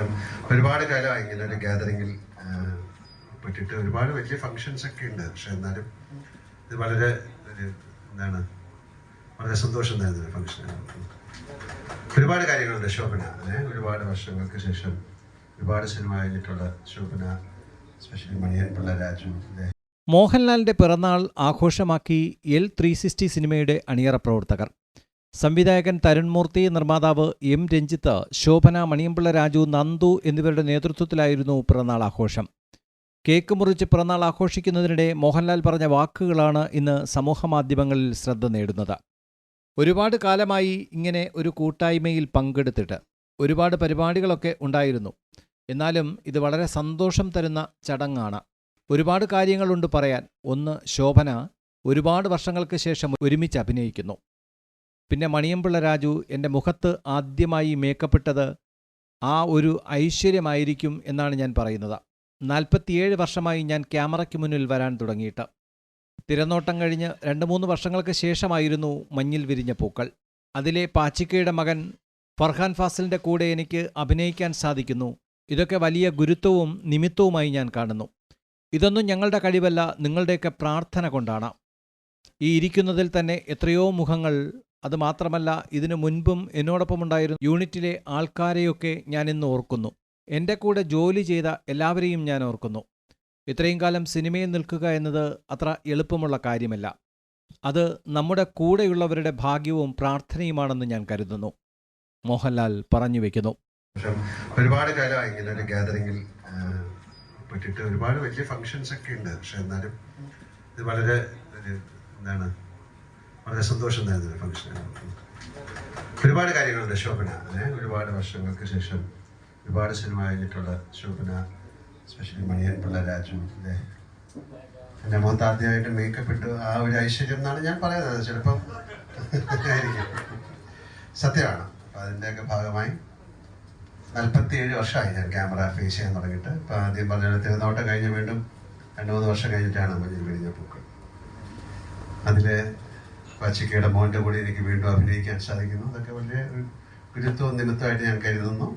പക്ഷെ ഒരുപാട് കാലമായി ഇങ്ങനെ ഒരു ഗ്യാതറിങ്ങിൽ പെട്ടിട്ട് ഒരുപാട് വലിയ ഫങ്ഷൻസ് ഒക്കെ ഉണ്ട്. പക്ഷെ എന്നാലും ഇത് വളരെ ഒരു എന്താണ് വളരെ സന്തോഷം തരുന്ന ഒരു ഫങ്ഷൻ ഒരുപാട് കാര്യങ്ങളുണ്ട്. ശോഭന ഒരുപാട് വർഷങ്ങൾക്ക് ശേഷം ഒരുപാട് സിനിമ കഴിഞ്ഞിട്ടുള്ള ശോഭന സ്പെഷ്യലി മണിയൻ പിള്ള രാജു മോഹൻലാലിന്റെ പിറന്നാൾ ആഘോഷമാക്കി എൽ ത്രീ സിക്സ്റ്റി സിനിമയുടെ അണിയറ പ്രവർത്തകർ. സംവിധായകൻ തരുൺ മൂർത്തി നിർമ്മാതാവ് എം രഞ്ജിത്ത് ശോഭന മണിയമ്പിള്ള രാജു നന്ദു എന്നിവരുടെ നേതൃത്വത്തിലായിരുന്നു പിറന്നാൾ ആഘോഷം. കേക്ക് മുറിച്ച് പിറന്നാൾ ആഘോഷിക്കുന്നതിനിടെ മോഹൻലാൽ പറഞ്ഞ വാക്കുകളാണ് ഇന്ന് സമൂഹമാധ്യമങ്ങളിൽ ശ്രദ്ധ നേടുന്നത്. ഒരുപാട് കാലമായി ഇങ്ങനെ ഒരു കൂട്ടായ്മയിൽ പങ്കെടുത്തിട്ട് ഒരുപാട് പരിപാടികളൊക്കെ ഉണ്ടായിരുന്നു. എന്നാലും ഇത് വളരെ സന്തോഷം തരുന്ന ചടങ്ങാണ്. ഒരുപാട് കാര്യങ്ങളുണ്ട് പറയാൻ. ഒന്ന് ശോഭന ഒരുപാട് വർഷങ്ങൾക്ക് ശേഷം ഒരുമിച്ച് അഭിനയിക്കുന്നു. പിന്നെ മണിയമ്പിള്ള രാജു എന്റെ മുഖത്ത് ആദ്യമായി മേക്കപ്പിട്ടത് ആ ഒരു ഐശ്വര്യമായിരിക്കും എന്നാണ് ഞാൻ പറയുന്നത്. നാൽപ്പത്തിയേഴ് വർഷമായി ഞാൻ ക്യാമറയ്ക്ക് മുന്നിൽ വരാൻ തുടങ്ങിയിട്ട്. തിരനോട്ടം കഴിഞ്ഞ് രണ്ട് മൂന്ന് വർഷങ്ങൾക്ക് ശേഷമായിരുന്നു മഞ്ഞിൽ വിരിഞ്ഞ പൂക്കൾ. അതിലെ പാച്ചിക്കയുടെ മകൻ ഫർഹാൻ ഫാസിലിന്റെ കൂടെ എനിക്ക് അഭിനയിക്കാൻ സാധിക്കുന്നു. ഇതൊക്കെ വലിയ ഗുരുത്വവും നിമിത്തവുമായി ഞാൻ കാണുന്നു. ഇതൊന്നും ഞങ്ങളുടെ കഴിവല്ല നിങ്ങളുടെയൊക്കെ പ്രാർത്ഥന കൊണ്ടാണ്. ഈ ഇരിക്കുന്നതിൽ തന്നെ എത്രയോ മുഖങ്ങൾ അത് മാത്രമല്ല ഇതിനു മുൻപും എന്നോടൊപ്പമുണ്ടായിരുന്ന യൂണിറ്റിലെ ആൾക്കാരെയൊക്കെ ഞാൻ ഇന്ന് ഓർക്കുന്നു. എന്റെ കൂടെ ജോലി ചെയ്ത എല്ലാവരെയും ഞാൻ ഓർക്കുന്നു. ഇത്രയും കാലം സിനിമയിൽ നിൽക്കുക എന്നത് അത്ര എളുപ്പമുള്ള കാര്യമല്ല. അത് നമ്മുടെ കൂടെയുള്ളവരുടെ ഭാഗ്യവും പ്രാർത്ഥനയുമാണെന്ന് ഞാൻ കരുതുന്നു. മോഹൻലാൽ പറഞ്ഞു വെക്കുന്നു. ഒരുപാട് കാലമായി ഇങ്ങനെ ഒരു പറ്റിയിട്ട് ഒരുപാട് വലിയ ഫങ്ഷൻസ് ഒക്കെ ഉണ്ട്. പക്ഷെ എന്നാലും ഇത് വളരെ എന്താണ് വളരെ സന്തോഷം തരുന്ന ഒരു ഒരുപാട് കാര്യങ്ങളുണ്ട് ശോഭന. ഒരുപാട് വർഷങ്ങൾക്ക് ശേഷം ഒരുപാട് സിനിമ കഴിഞ്ഞിട്ടുള്ള ശോഭന സ്പെഷ്യലി മണിയൻ പിള്ള രാജു അല്ലേ എന്റെ മുഖത്ത് ആദ്യമായിട്ട് മേക്കപ്പ് ഇട്ടു ആ ഒരു ഐശ്വര്യം എന്നാണ് ഞാൻ പറയുന്നത്. ചിലപ്പം സത്യമാണ്. അപ്പം അതിന്റെയൊക്കെ ഭാഗമായി നാൽപ്പത്തിയേഴ് വർഷമായി ഞാൻ ക്യാമറ ഫേസ് ചെയ്യാൻ തുടങ്ങിയിട്ട്. ഇപ്പം ആദ്യം പറഞ്ഞ തിരുനോട്ടം കഴിഞ്ഞ് വീണ്ടും രണ്ട് മൂന്ന് വർഷം കഴിഞ്ഞിട്ടാണ് മഞ്ഞിൽ വിരിഞ്ഞ പൂക്കൾ അതിലെ വാച്ചിക്കയുടെ മോന്റെ കൂടെ എനിക്ക് വീണ്ടും അഭിനയിക്കാൻ സാധിക്കുന്നു. അതൊക്കെ വലിയ ഒരു ഗുരുത്വവും നിമിത്തമായിട്ട് ഞാൻ കരുതുന്നു.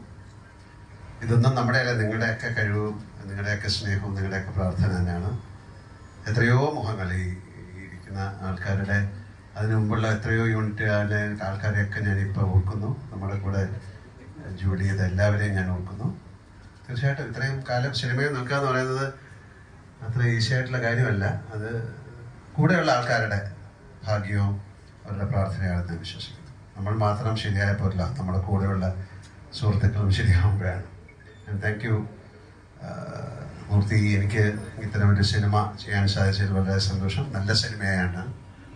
ഇതൊന്നും നമ്മുടെ അല്ല നിങ്ങളുടെയൊക്കെ കഴിവും നിങ്ങളുടെയൊക്കെ സ്നേഹവും നിങ്ങളുടെയൊക്കെ പ്രാർത്ഥന തന്നെയാണ്. എത്രയോ മുഖങ്ങൾ ഈ ഇരിക്കുന്ന ആൾക്കാരുടെ അതിനു മുമ്പുള്ള എത്രയോ യൂണിറ്റുകാരുടെ ആൾക്കാരെയൊക്കെ ഞാനിപ്പോൾ ഓർക്കുന്നു. നമ്മുടെ കൂടെ ജോലി ചെയ്ത എല്ലാവരെയും ഞാൻ ഓർക്കുന്നു. തീർച്ചയായിട്ടും ഇത്രയും കാലം സിനിമയിൽ നിൽക്കുക എന്ന് പറയുന്നത് അത്ര ഈസിയായിട്ടുള്ള കാര്യമല്ല. അത് കൂടെയുള്ള ആൾക്കാരുടെ ഭാഗ്യവും അവരുടെ പ്രാർത്ഥനയാണെന്ന് വിശ്വസിക്കുന്നു. നമ്മൾ മാത്രം ശരിയായ പോരില്ല നമ്മുടെ കൂടെയുള്ള സുഹൃത്തുക്കളും ശരിയാകുമ്പോഴാണ് താങ്ക് യു മൂർത്തി എനിക്ക് ഇത്തരം ഒരു സിനിമ ചെയ്യാൻ സാധിച്ചതിൽ വളരെ സന്തോഷം. നല്ല സിനിമയാണ്.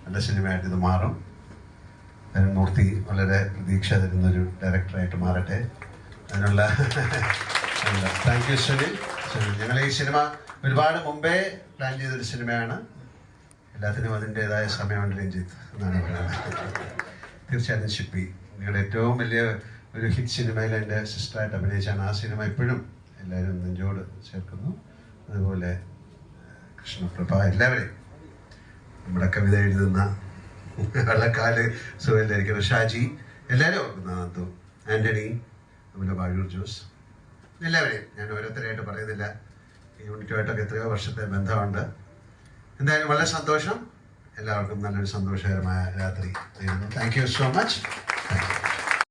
നല്ല സിനിമയായിട്ട് ഇത് മാറും. മൂർത്തി വളരെ പ്രതീക്ഷ തരുന്നൊരു ഡയറക്ടറായിട്ട് മാറട്ടെ. അതിനുള്ള താങ്ക് യു സുനിൽ ഞങ്ങൾ ഈ സിനിമ ഒരുപാട് മുമ്പേ പ്ലാൻ ചെയ്തൊരു സിനിമയാണ്. എല്ലാത്തിനും അതിന്റെതായ സമയമുണ്ട് രഞ്ജിത്ത് എന്നാണ് പറയുന്നത്. തീർച്ചയായിട്ടും ഷിപ്പി നിങ്ങളുടെ ഏറ്റവും വലിയ ഒരു ഹിറ്റ് സിനിമയിൽ എന്റെ സിസ്റ്ററായിട്ട് അഭിനയിച്ചാണ് ആ സിനിമ എപ്പോഴും എല്ലാവരും നെഞ്ചോട് ചേർക്കുന്നു. അതുപോലെ കൃഷ്ണപ്രഭ എല്ലാവരെയും നമ്മുടെ കവിത എഴുതുന്ന വെള്ളക്കാൽ സുഖമില്ലായിരിക്കുന്ന ഷാജി എല്ലാവരും ഓർക്കുന്ന നന്ദു ആന്റണി അതുപോലെ വാഴൂർ ജോസ് എല്ലാവരെയും ഞാൻ ഓരോരുത്തരായിട്ട് പറയുന്നില്ല. യൂണിറ്റുമായിട്ടൊക്കെ എത്രയോ വർഷത്തെ ബന്ധമുണ്ട്. എന്തായാലും വളരെ സന്തോഷം. എല്ലാവർക്കും നല്ലൊരു സന്തോഷകരമായ രാത്രി. Thank you so much.